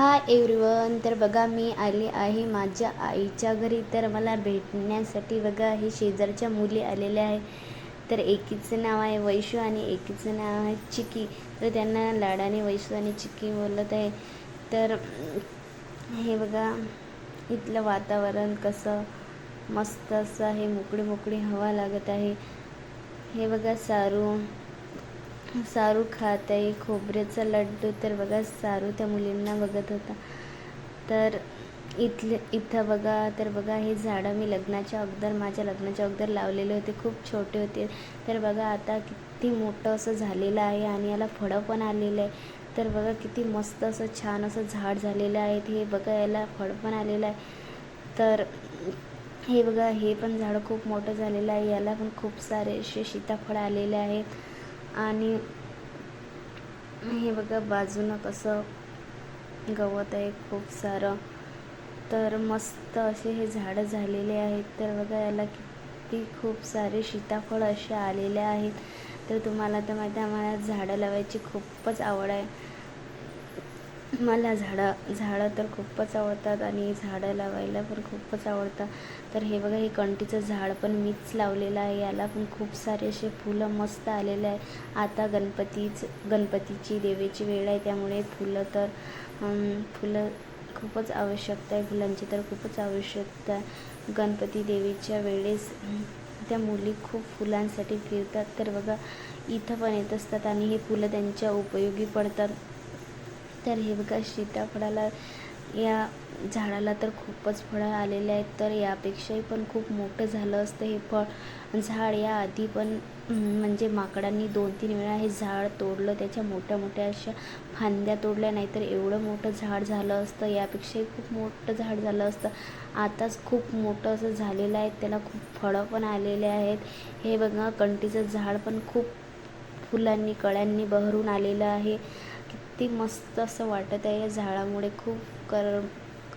Hi everyone तर बघा मी आले आहे माझ्या आईच्या घरी. तर मला भेटण्यासाठी बघा हे शेजारच्या मुली आलेल्या आहे तर एकीचं नाव आहे वैशू आणि एकीचं नाव आहे चिकी. तर त्यांना लाडाने वैशू आणि चिकी बोलत आहे. तर हे बघा इथलं वातावरण कसं मस्त असं हे मोकळी मोकळी हवा लागत आहे. हे बघा सारू सारू खात आहे खोबऱ्याचा लड्डू तर बघा सारू त्या मुलींना बघत होता. तर इथले इथं बघा तर बघा हे झाडं मी लग्नाच्या अगोदर माझ्या लग्नाच्या अगोदर लावलेले होते खूप छोटे होते. तर बघा आता किती मोठं असं झालेलं आहे आणि याला फळं पण आलेलं आहे तर बघा किती मस्त असं छान असं झाड झालेलं आहे. हे बघा याला फळ पण आलेलं आहे. तर हे बघा हे पण झाड खूप मोठं झालेलं आहे. याला पण खूप सारे असे सीताफळ आलेले आहेत. आणि हे बघा बाजूनं कसं गवत आहे खूप सारं. तर मस्त असे हे झाडं झालेले आहेत. तर बघा याला किती खूप सारे सीताफळ असे आलेले आहेत. तर तुम्हाला तर माहिती आहे मला झाडं लावायची खूपच आवड आहे. मला झाडं झाडं तर खूपच आवडतात आणि झाडं लावायला पण खूपच आवडतं. तर हे बघा हे कंटीचं झाड पण मीच लावलेलं आहे. याला पण खूप सारे असे फुलं मस्त आलेले आहे. आता गणपतीच गणपतीची देवीची वेळ आहे त्यामुळे फुलं तर फुलं खूपच आवश्यकता आहे. फुलांची तर खूपच आवश्यकता आहे. गणपती देवीच्या वेळेस त्या मुली खूप फुलांसाठी फिरतात. तर बघा इथं पण येत असतात आणि हे फुलं त्यांच्या उपयोगी पडतात. तर हे बघा सीताफळाला या झाडाला तर खूपच फळं आलेले आहेत तर यापेक्षाही पण खूप मोठं झालं असतं हे फळ. झाड या आधी पण म्हणजे माकडांनी दोन तीन वेळा हे झाड तोडलं त्याच्या मोठ्या मोठ्या अशा फांद्या तोडल्या नाही तर एवढं मोठं झाड झालं असतं यापेक्षाही खूप मोठं झाड झालं असतं. आताच खूप मोठं असं झालेलं आहे त्याला खूप फळं पण आलेले आहेत. हे बघा कंटीचं झाड पण खूप फुलांनी कळ्यांनी बहरून आलेलं आहे. किती मस्त असं वाटत आहे. या झाडामुळे खूप कर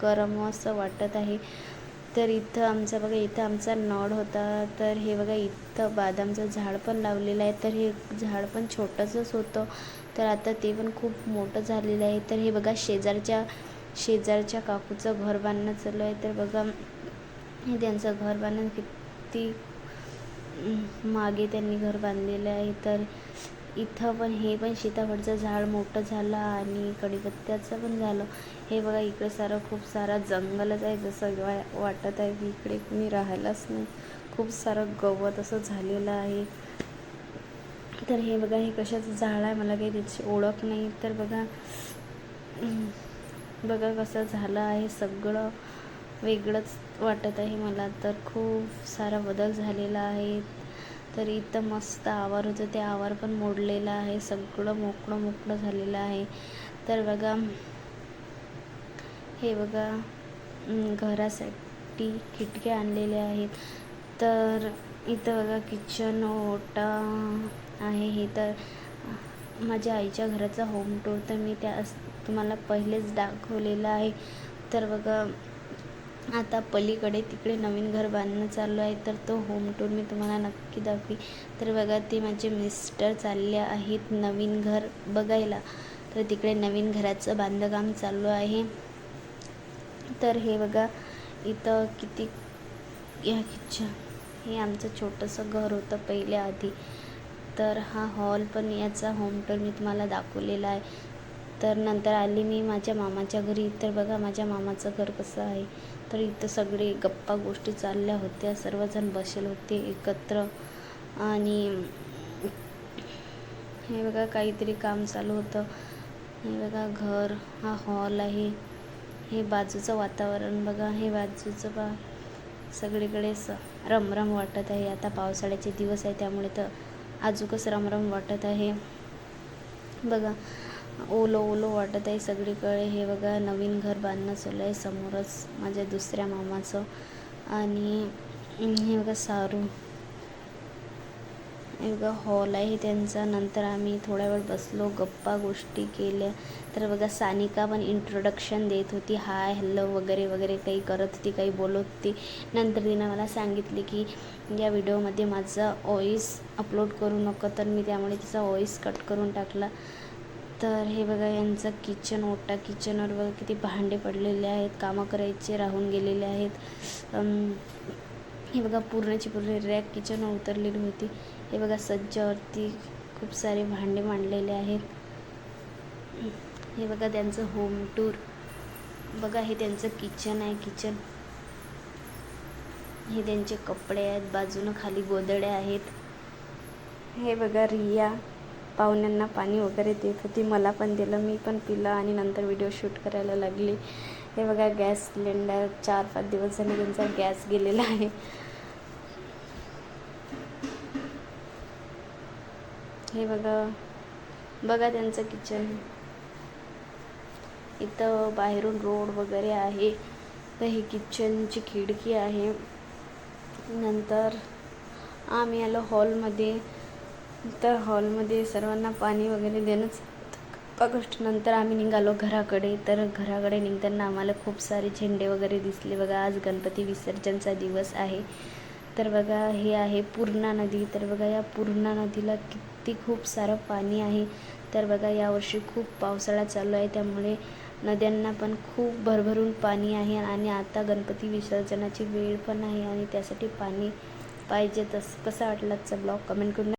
करम असं वाटत आहे. तर इथं आमचं बघा इथं आमचा नळ होता. तर हे बघा इथं बदामचं झाड पण लावलेलं आहे. तर हे झाड पण छोटंसंच होतं. तर आता ते पण खूप मोठं झालेलं आहे. तर हे बघा शेजारच्या शेजारच्या काकूचं घर बांधणं चालू आहे. तर बघा हे त्यांचं घर बांधणं किती मागे त्यांनी घर बांधलेलं आहे. तर इथं पण हे पण सीताफळचं झाड मोठं झालं आणि कडीपत्त्याचं पण झालं. हे बघा इकडे सारं खूप सारा जंगलच आहे. जसं वा वाटत आहे की इकडे कुणी राहायलाच नाही. खूप सारं गवत असं झालेलं आहे. तर हे बघा हे कशाचं झाड आहे? मला काही त्याची ओळख नाही. तर बघा बघा कसं झालं आहे. सगळं वेगळंच वाटत आहे मला. तर खूप सारा बदल झालेला आहे. तर इथं मस्त आवार होतं. ते आवार पण मोडलेलं आहे. सगळं मोकळं मोकळं झालेलं आहे. तर बघा हे बघा घरासाठी खिडक्या आणलेल्या आहेत. तर इथं बघा किचन ओटा आहे. हे तर माझ्या आईच्या घराचा होम टूर तर मी त्या तुम्हाला पहिलेच दाखवलेलं आहे. तर बघा आता पलीकडे तिकडे नवीन घर बांधणं चालू आहे तर तो होम टूर मी तुम्हाला नक्की दाखवी. तर बघा ते माझे मिस्टर चालले आहेत नवीन घर बघायला. तर तिकडे नवीन घराचं बांधकाम चालू आहे. तर हे बघा इथं किती या किचन हे आमचं छोटंसं घर होतं पहिल्या आधी. तर हा हॉल पण याचा होम टूर मी तुम्हाला दाखवलेला आहे. तर नंतर आली मी माझ्या मामाच्या घरी. तर बघा माझ्या मामाचं घर कसं आहे. तर इथं सगळे गप्पा गोष्टी चालल्या होत्या. सर्वजण बसेल होते एकत्र. आणि हे बघा काहीतरी काम चालू होतं. हे बघा घर हा हॉल आहे. हे बाजूचं वातावरण बघा. हे बाजूचं बा सगळीकडे स रमरम वाटत आहे. आता पावसाळ्याचे दिवस आहे त्यामुळे तर अजूकच रमरम वाटत आहे. बघा ओलं ओलं वाटत आहे सगळीकडे. हे बघा नवीन घर बांधणं चालू आहे. समोरच माझ्या दुसऱ्या मामाचं आणि हे बघा सारू. हे बघा हॉल आहे त्यांचा. नंतर आम्ही थोड्या वेळ बसलो गप्पा गोष्टी केल्या. तर बघा सानिका पण इंट्रोडक्शन देत होती. हाय हॅलो वगैरे वगैरे काही करत होती काही बोलत होती. नंतर तिनं मला सांगितले की या व्हिडिओमध्ये माझा ऑईस अपलोड करू नको. तर मी त्यामुळे तिचा वॉईस कट करून टाकला. तर हे बघा यांचं किचन ओटा किचनवर बघा किती भांडे पडलेले आहेत कामं करायचे राहून गेलेले आहेत. हे बघा पूर्णची पूर्ण रॅक किचनवर उतरलेली होती. हे बघा सज्जावरती खूप सारे भांडे मांडलेले आहेत. हे बघा त्यांचं होम टूर बघा हे त्यांचं किचन आहे किचन हे त्यांचे कपडे आहेत बाजूनं खाली गोदड्या आहेत. हे बघा रिया. पाहुण्यांना पाणी वगैरे देत होती. मला पण दिलं मी पण पिलं आणि नंतर व्हिडिओ शूट करायला लागली. हे बघा गॅस सिलेंडर चार पाच दिवस झाले त्यांचा गॅस गेलेला आहे. हे बघा बघा त्यांचं किचन इथं बाहेरून रोड वगैरे आहे. तर ही किचनची खिडकी आहे. नंतर आम्ही आलो हॉलमध्ये तर हॉलमध्ये सर्वांना पाणी वगैरे देणंच ऑगस्टनंतर आम्ही निघालो घराकडे. तर घराकडे निघताना आम्हाला खूप सारे झेंडे वगैरे दिसले. बघा आज गणपती विसर्जनचा दिवस आहे. तर बघा हे आहे पूर्णा नदी. तर बघा या पूर्णा नदीला किती खूप सारं पाणी आहे. तर बघा यावर्षी खूप पावसाळा चालू आहे. त्यामुळे नद्यांना पण खूप भरभरून पाणी आहे आणि आता गणपती विसर्जनाची वेळ पण आहे आणि त्यासाठी पाणी पाहिजे तसं. कसा वाटला आजचा ब्लॉग? कमेंट करून